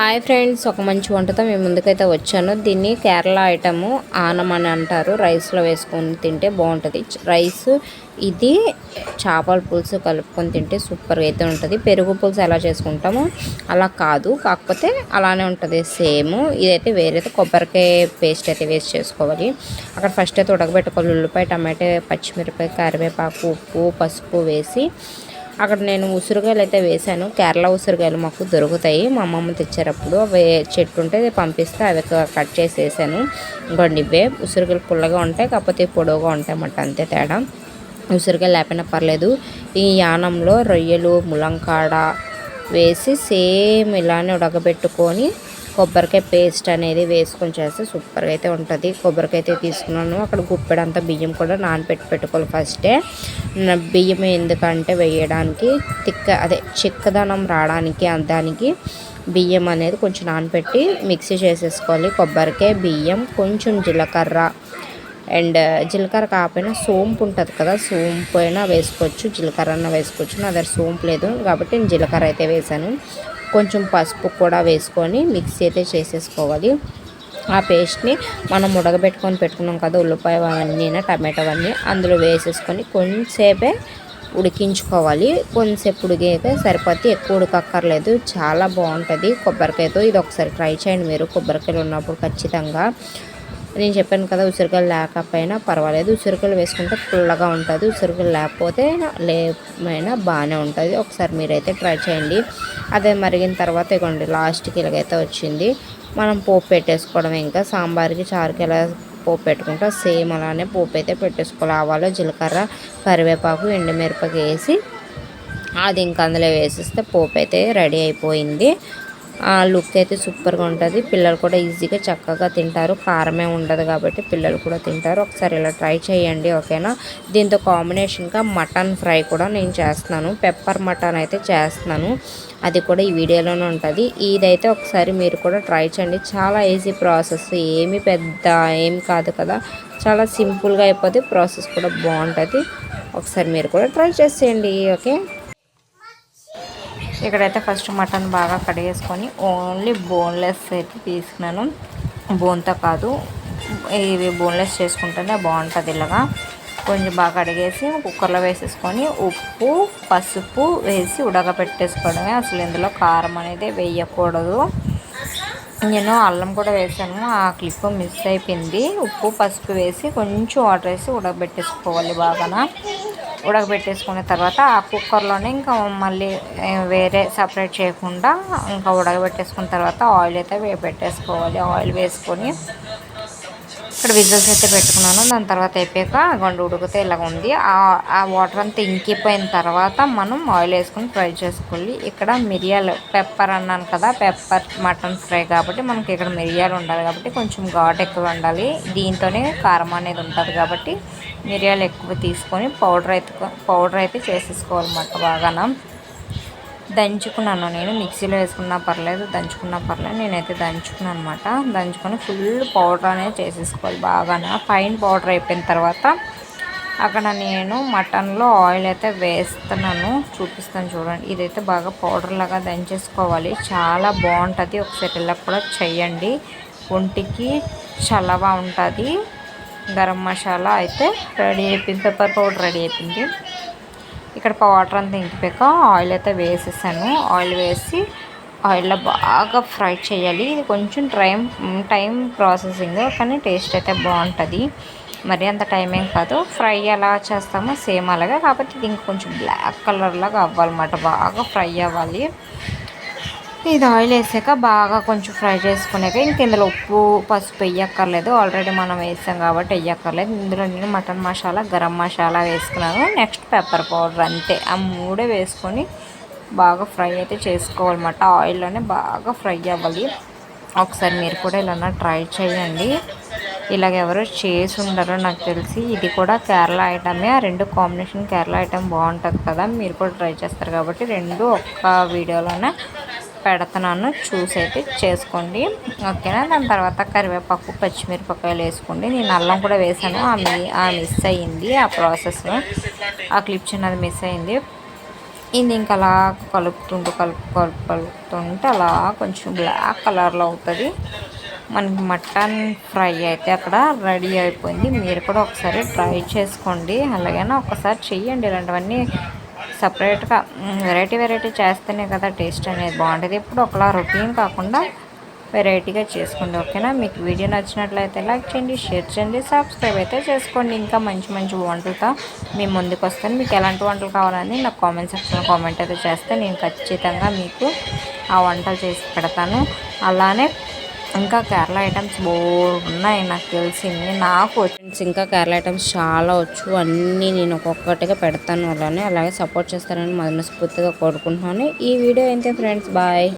Hi friends ఒక మంచి వంటతో మేము ముందుకైతే వచ్చాను. దీన్ని కేరళ ఐటము ఆనం అని అంటారు. రైస్లో వేసుకొని తింటే బాగుంటుంది. రైస్ ఇది చేపల పులుసు కలుపుకొని తింటే సూపర్గా అయితే ఉంటుంది. పెరుగు పులుసు ఎలా చేసుకుంటామో అలా కాదు. కాకపోతే అలానే ఉంటుంది. సేమ్ ఇదైతే వేరే కొబ్బరికాయ పేస్ట్ అయితే వేస్ట్ చేసుకోవాలి. అక్కడ ఫస్ట్ అయితే ఉడకబెట్టుకోవాలి. ఉల్లిపాయ టమాటా పచ్చిమిరపాయ కరివేపాకు ఉప్పు పసుపు వేసి అక్కడ నేను ఉసిరికాయలు అయితే వేశాను. కేరళ ఉసిరికాయలు మాకు దొరుకుతాయి. మా అమ్మమ్మ తెచ్చారప్పుడు అవి చెట్టు ఉంటే పంపిస్తే అవి కట్ చేసి వేసాను ఇంకోండి ఇవే ఉసిరికాయలు పుల్లగా ఉంటాయి కాకపోతే పొడవుగా ఉంటాయి అన్నమాట అంతే తేడా. ఉసిరికాయలు లేకపోయినా పర్లేదు. ఈ యానంలో రొయ్యలు ములంకాడ వేసి సేమ్ ఇలానే ఉడకబెట్టుకొని కొబ్బరికాయ పేస్ట్ అనేది వేసుకొని చేస్తే సూపర్గా అయితే ఉంటుంది. కొబ్బరికాయ అయితే తీసుకున్నాను. అక్కడ గుప్పెడంతా బియ్యం కూడా నానబెట్టి పెట్టుకోవాలి ఫస్టే బియ్యం ఎందుకంటే వేయడానికి తిక్క అదే చిక్కదనం రావడానికి దానికి బియ్యం అనేది కొంచెం నానబెట్టి మిక్సీ చేసేసుకోవాలి. కొబ్బరికాయ బియ్యం కొంచెం జీలకర్ర అండ్ జీలకర్ర కాకపోయినా సోంపు ఉంటుంది కదా సోంపు అయినా వేసుకోవచ్చు. జీలకర్ర అన్న వేసుకోవచ్చు. నా దగ్గర సోంపు లేదు కాబట్టి నేను జీలకర్ర అయితే వేసాను. కొంచెం పసుపు కూడా వేసుకొని మిక్సీ అయితే చేసేసుకోవాలి. ఆ పేస్ట్ని మనం ఉడకబెట్టుకొని పెట్టుకున్నాం కదా ఉల్లిపాయ అవన్నీ టమాటో అవన్నీ అందులో వేసేసుకొని కొంచెంసేపే ఉడికించుకోవాలి. కొంచెంసేపు ఉడికైతే సరిపోతే ఎక్కువ ఉడకక్కర్లేదు. చాలా బాగుంటుంది కొబ్బరికాయతో. ఇది ఒకసారి ట్రై చేయండి మీరు. కొబ్బరికాయలు ఉన్నప్పుడు ఖచ్చితంగా నేను చెప్పాను కదా ఉసిరికాయలు లేకపోయినా పర్వాలేదు. ఉసిరికాయలు వేసుకుంటే పుల్లగా ఉంటుంది. ఉసిరికాయలు లేకపోతే లేమైనా బాగానే ఉంటుంది. ఒకసారి మీరైతే ట్రై చేయండి. అదే మరిగిన తర్వాత ఇవ్వండి లాస్ట్కి ఇలాగైతే వచ్చింది. మనం పోపు పెట్టేసుకోవడం ఇంకా. సాంబార్కి చారుకి ఎలా పోపు పెట్టుకుంటా సేమ్ అలానే పోపు అయితే పెట్టేసుకోవాలి. ఆవాలు జీలకర్ర కరివేపాకు ఎండుమిరపకి వేసి అది ఇంకా అందులో వేసిస్తే పోపు అయితే రెడీ అయిపోయింది. లుక్ అయితే సూపర్గా ఉంటుంది. పిల్లలు కూడా ఈజీగా చక్కగా తింటారు. కారమే ఉండదు కాబట్టి పిల్లలు కూడా తింటారు. ఒకసారి ఇలా ట్రై చేయండి ఓకేనా? దీంతో కాంబినేషన్గా మటన్ ఫ్రై కూడా నేను చేస్తున్నాను. పెప్పర్ మటన్ అయితే చేస్తున్నాను. అది కూడా ఈ వీడియోలోనే ఉంటుంది. ఇదైతే ఒకసారి మీరు కూడా ట్రై చేయండి. చాలా ఈజీ ప్రాసెస్. ఏమి పెద్ద ఏం కాదు కదా? చాలా సింపుల్గా అయిపోతే ప్రాసెస్ కూడా బాగుంటుంది. ఒకసారి మీరు కూడా ట్రై చేసేయండి ఓకే? ఇక్కడైతే ఫస్ట్ మటన్ బాగా కడిగేసుకొని ఓన్లీ బోన్లెస్ అయితే తీసుకున్నాను. బోన్తో కాదు ఇవి బోన్లెస్ చేసుకుంటేనే బాగుంటుంది ఇలాగా. కొంచెం బాగా కడిగేసి కుక్కర్లో వేసేసుకొని ఉప్పు పసుపు వేసి ఉడకబెట్టేసుకోవడమే. అసలు ఇందులో కారం అనేది వేయకూడదు. నేను అల్లం కూడా వేసాను ఆ క్లిప్ మిస్ అయిపోయింది. ఉప్పు పసుపు వేసి కొంచెం వాటర్ వేసి ఉడకబెట్టేసుకోవాలి బాగా ఉడకబెట్టేసుకున్న తర్వాత ఆ కుక్కర్లోనే ఇంకా మళ్ళీ వేరే సపరేట్ చేయకుండా ఇంకా ఉడకబెట్టేసుకున్న తర్వాత ఆయిల్ అయితే పెట్టేసుకోవాలి. ఆయిల్ వేసుకొని ఇక్కడ విజిల్స్ అయితే పెట్టుకున్నాను. దాని తర్వాత అయిపోయాక గండు ఉడికితే ఇలా ఉంది. ఆ వాటర్ అంతా ఇంకిపోయిన తర్వాత మనం ఆయిల్ వేసుకొని ఫ్రై చేసుకోవాలి. ఇక్కడ మిరియాలు పెప్పర్ అన్నాను కదా పెప్పర్ మటన్ ఫ్రై కాబట్టి మనకి ఇక్కడ మిరియాలు ఉండాలి కాబట్టి కొంచెం ఘాట్ ఎక్కువ ఉండాలి. దీంతోనే కారం అనేది ఉంటుంది కాబట్టి మిరియాలు ఎక్కువ తీసుకొని పౌడర్ అయితే పౌడర్ అయితే చేసేసుకోవాలన్నమాట బాగా దంచుకున్నాను నేను మిక్సీలో వేసుకున్నా పర్లేదు దంచుకున్నా పర్లేదు నేనైతే దంచుకున్నాను అనమాట దంచుకొని ఫుల్ పౌడర్ అనేది చేసేసుకోవాలి బాగా ఫైన్ పౌడర్ అయిపోయిన తర్వాత అక్కడ నేను మటన్లో ఆయిల్ అయితే వేస్తున్నాను చూపిస్తాను చూడండి. ఇదైతే బాగా పౌడర్ లాగా దంచేసుకోవాలి. చాలా బాగుంటుంది ఒకసారి ఇలా కూడా చెయ్యండి. ఒంటికి చల్లగా ఉంటుంది. గరం మసాలా అయితే రెడీ అయిపోయింది పెప్పర్ పౌడర్ రెడీ అయిపోయింది. ఇక్కడ వాటర్ అంతా ఇంకిపోయాక ఆయిల్ అయితే వేసేసాను. ఆయిల్ వేసి ఆయిల్లో బాగా ఫ్రై చేయాలి. ఇది కొంచెం టైం టైం ప్రాసెసింగ్ కానీ టేస్ట్ అయితే బాగుంటుంది. మరి అంత టైం ఏం కాదు. ఫ్రై ఎలా చేస్తామో సేమ్ అలాగే. కాకపోతే ఇది ఇంకొంచెం బ్లాక్ కలర్లాగా అవ్వాలన్నమాట. బాగా ఫ్రై అవ్వాలి. ఇది ఆయిల్ వేసాక బాగా కొంచెం ఫ్రై చేసుకున్నాక ఇంక ఇందులో ఉప్పు పసుపు వేయక్కర్లేదు. ఆల్రెడీ మనం వేసాం కాబట్టి వేయక్కర్లేదు. ఇందులో నేను మటన్ మసాలా గరం మసాలా వేసుకున్నాను. నెక్స్ట్ పెప్పర్ పౌడర్ అంతే. ఆ మూడే వేసుకొని బాగా ఫ్రై అయితే చేసుకోవాలన్నమాట. ఆయిల్లోనే బాగా ఫ్రై అవ్వాలి. ఒకసారి మీరు కూడా ఇలా ట్రై చేయండి. ఇలాగ ఎవరు చేసి ఉండరు నాకు తెలిసి ఇది కూడా కేరళ ఐటమే. ఆ రెండు కాంబినేషన్ కేరళ ఐటమ్ బాగుంటుంది కదా. మీరు కూడా ట్రై చేస్తారు కాబట్టి రెండు ఒక్క వీడియోలోనే పెడుతున్నాను. చూసి అయితే చేసుకోండి. ఓకేనా? దాని తర్వాత కరివేపాకు పచ్చిమిరపకాయలు వేసుకోండి. నేను అల్లం కూడా వేసాను. ఆ మీ ఆ మిస్ అయ్యింది ఆ ప్రాసెస్. ఆ క్లిప్ చిన్నది మిస్ అయింది ఇది ఇంకా అలా కలుపుతుంటూ కలుపు కలుపు కలుపుతుంటే అలా కొంచెం బ్లాక్ కలర్లో అవుతుంది. మనకి మటన్ ఫ్రై అయితే అక్కడ రెడీ అయిపోయింది. మీరు కూడా ఒకసారి ట్రై చేసుకోండి. అలాగైనా ఒకసారి చెయ్యండి. ఇలాంటివన్నీ సపరేట్గా వెరైటీ వెరైటీ చేస్తేనే కదా టేస్ట్ అనేది బాగుంటుంది ఎప్పుడు ఒకలా రొటీన్ కాకుండా వెరైటీగా చేసుకోండి ఓకేనా? మీకు వీడియో నచ్చినట్లయితే లైక్ చేయండి షేర్ చేయండి సబ్స్క్రైబ్ అయితే చేసుకోండి. ఇంకా మంచి మంచి వంటలతో మీ ముందుకు వస్తాను. మీకు ఎలాంటి వంటలు కావాలని నాకు కామెంట్ సెక్షన్లో కామెంట్ అయితే చేస్తే నేను ఖచ్చితంగా మీకు ఆ వంటలు చేసి పెడతాను. అలానే ఇంకా కేరళ ఐటమ్స్ బోర్ ఉన్నాయి నాకు తెలిసింది. నాకు వచ్చింది ఇంకా కేరళ ఐటమ్స్ చాలా వచ్చు. అన్నీ నేను ఒక్కొక్కటిగా పెడతాను అలానే అలాగే సపోర్ట్ చేస్తారని మనస్ఫూర్తిగా కోరుకుంటున్నాను. ఈ వీడియో అయితే ఫ్రెండ్స్ బాయ్